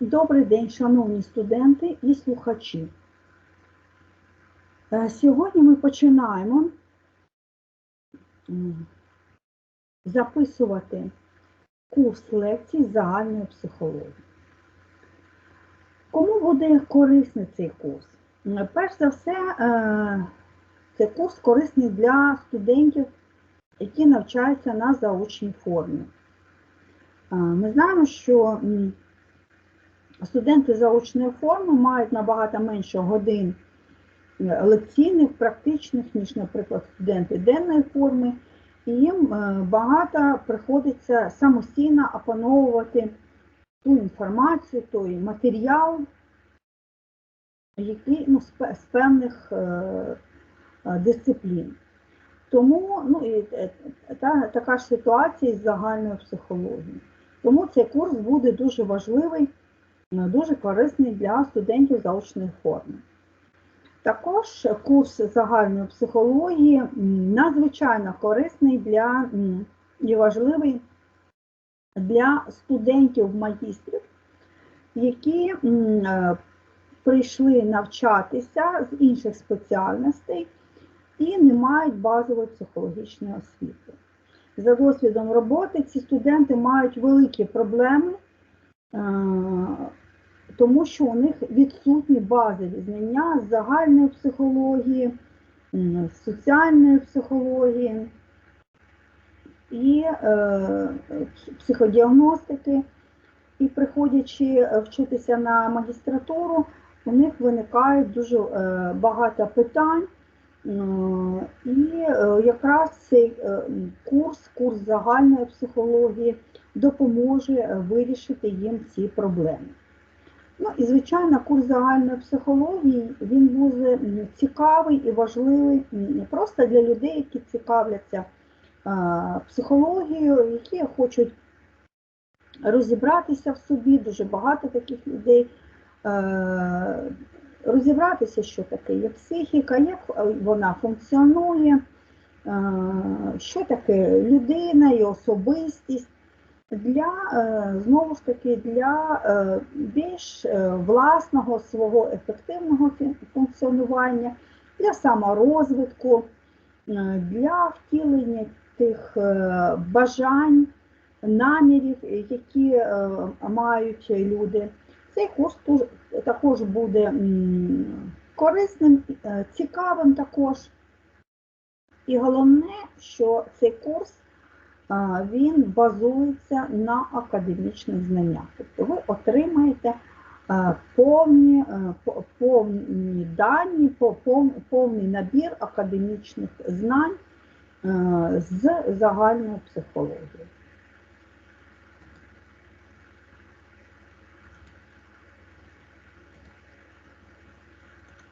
Добрий день, шановні студенти і слухачі. Е, Сьогодні ми починаємо записувати курс лекцій загальної психології. Кому буде корисний цей курс? Перш за все, е, цей курс корисний для студентів, які навчаються на заочній формі. Е, Ми знаємо, що Студенти заочної форми мають набагато менше годин е, лекційних, практичних, ніж, наприклад, студенти денної форми, і їм е, багато приходиться самостійно опановувати ту інформацію, той матеріал, який ну, з певних е, дисциплін. Тому ну, і, та, така ж ситуація із загальною психологією. Тому цей курс буде дуже важливий дуже корисний для студентів заочної форми. Також курс загальної психології надзвичайно корисний для і важливий для студентів-магістрів, які е, прийшли навчатися з інших спеціальностей і не мають базової психологічної освіти. За досвідом роботи ці студенти мають великі проблеми Е, тому що у них відсутні базові знання з загальної психології, з соціальної психології і е, психодіагностики. І приходячи е, вчитися на магістратуру, у них виникають дуже е, багато питань. Е, І якраз цей курс, курс загальної психології допоможе вирішити їм ці проблеми. Ну і, звичайно, курс загальної психології він буде цікавий і важливий не просто для людей, які цікавляться психологією, які хочуть розібратися в собі, дуже багато таких людей. Розібратися, що таке є психіка, як вона функціонує, що таке людина і особистість для е, знову ж таки для е, більш е, власного свого ефективного функціонування, для саморозвитку, для втілення тих бажань, намірів, які мають люди. Цей курс також буде корисним, цікавим також. І головне, що цей курс він базується на академічних знаннях. Тобто ви отримаєте повні, е, повні дані, повний набір академічних знань е, з загальної психології.